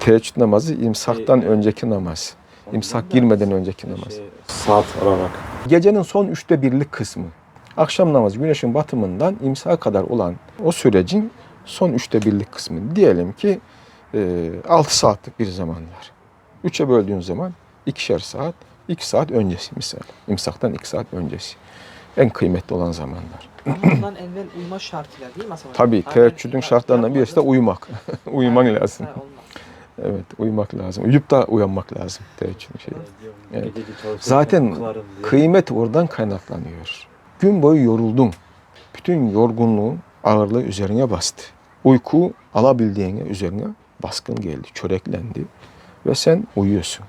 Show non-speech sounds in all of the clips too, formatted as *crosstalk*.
Teheccüd namazı imsaktan önceki namaz. İmsak girmeden önceki namaz. Şey, saat ararak. Gecenin son üçte birlik kısmı. Akşam namazı güneşin batımından imsağa kadar olan o sürecin son üçte birlik kısmı. Diyelim ki e, 6 saatlik bir zaman var. Üçe böldüğün zaman ikişer saat, 2 saat öncesi misal. İmsaktan 2 saat öncesi. En kıymetli olan zamanlar. Ama Bundan evvel uyuma şartıyla değil mi? Tabii teheccüdün şartlarından birisi de uyumak. *laughs* Uyuman lazım. Evet, uyumak lazım. Uyup da uyanmak lazım teheccüd şey. Evet. Zaten. Kıymet oradan kaynaklanıyor. Gün boyu yoruldun. Bütün yorgunluğun ağırlığı üzerine bastı. Uyku alabildiğine üzerine baskın geldi, çöreklendi ve sen uyuyorsun.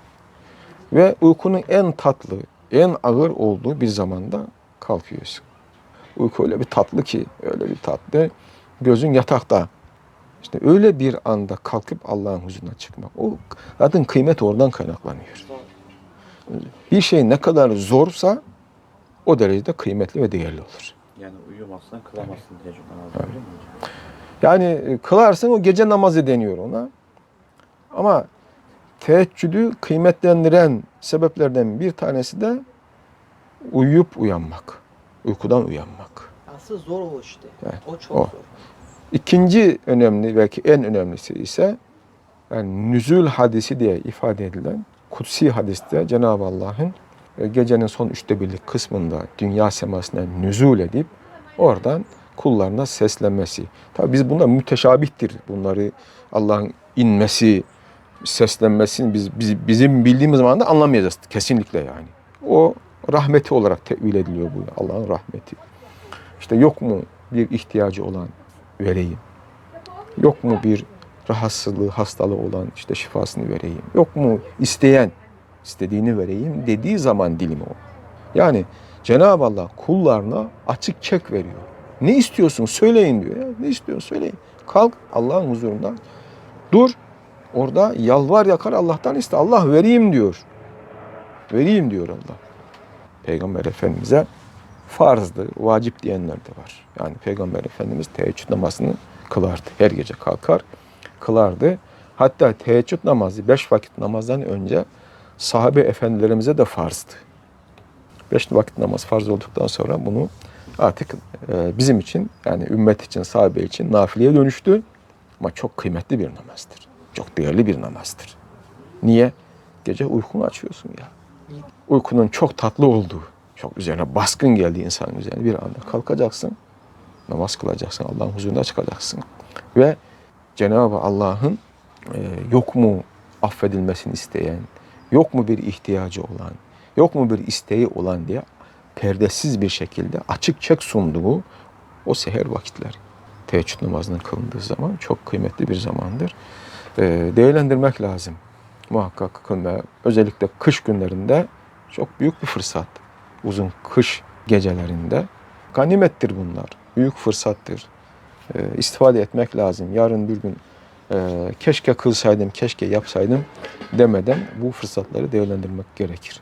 Ve uykunun en tatlı, en ağır olduğu bir zamanda kalkıyorsun. Uyku öyle bir tatlı ki, öyle bir tatlı. Gözün yatakta. İşte öyle bir anda kalkıp Allah'ın huzuruna çıkmak. O zaten kıymet oradan kaynaklanıyor. Bir şey ne kadar zorsa o derecede kıymetli ve değerli olur. Yani uyumazsan kılamazsın teheccüd namazı öyle mi hocam? Yani e, kılarsın o gece namazı deniyor ona. Ama teheccüdü kıymetlendiren sebeplerden bir tanesi de uyuyup uyanmak. Uykudan uyanmak. Asıl zor o işte. Evet, O çok o. zor. İkinci önemli belki en önemlisi ise yani nüzul hadisi diye ifade edilen kutsi hadiste Cenab-ı Allah'ın e, gecenin son üçte birlik kısmında dünya semasına nüzul edip oradan kullarına seslenmesi. Tabi biz bunlar müteşabihtir. Bunları Allah'ın inmesi, seslenmesini biz, biz bizim bildiğimiz zaman da anlamayacağız kesinlikle yani. O rahmeti olarak tevil ediliyor bu Allah'ın rahmeti. İşte yok mu bir ihtiyacı olan vereyim. Yok mu bir rahatsızlığı, hastalığı olan işte şifasını vereyim. Yok mu isteyen istediğini vereyim dediği zaman dilimi o. Yani Cenab-ı Allah kullarına açık çek veriyor. Ne istiyorsun söyleyin diyor. Ya. Ne istiyorsun söyleyin. Kalk Allah'ın huzurundan. Dur. Orada yalvar yakar Allah'tan iste. Allah vereyim diyor. Vereyim diyor Allah. Peygamber Efendimiz'e farzdı, vacip diyenler de var. Yani Peygamber Efendimiz teheccüd namazını kılardı. Her gece kalkar, kılardı. Hatta teheccüd namazı beş vakit namazdan önce sahabe efendilerimize de farzdı. Beş vakit namaz farz olduktan sonra bunu artık e, bizim için yani ümmet için, sahabe için nafileye dönüştü. Ama çok kıymetli bir namazdır. Çok değerli bir namazdır. Niye? Gece uykunu açıyorsun ya. Uykunun çok tatlı olduğu, çok üzerine baskın geldiği insanın üzerine bir anda kalkacaksın. Namaz kılacaksın. Allah'ın huzuruna çıkacaksın. Ve Cenab-ı Allah'ın e, yok mu affedilmesini isteyen, yok mu bir ihtiyacı olan, yok mu bir isteği olan diye perdesiz bir şekilde açık çek sunduğu o seher vakitler. Teheccüd namazının kılındığı zaman çok kıymetli bir zamandır. E, değerlendirmek lazım. Muhakkak kılmaya. Özellikle kış günlerinde çok büyük bir fırsat. Uzun kış gecelerinde. Ganimettir bunlar. Büyük fırsattır. E, istifade etmek lazım. Yarın bir gün e, keşke kılsaydım, keşke yapsaydım demeden bu fırsatları değerlendirmek gerekir.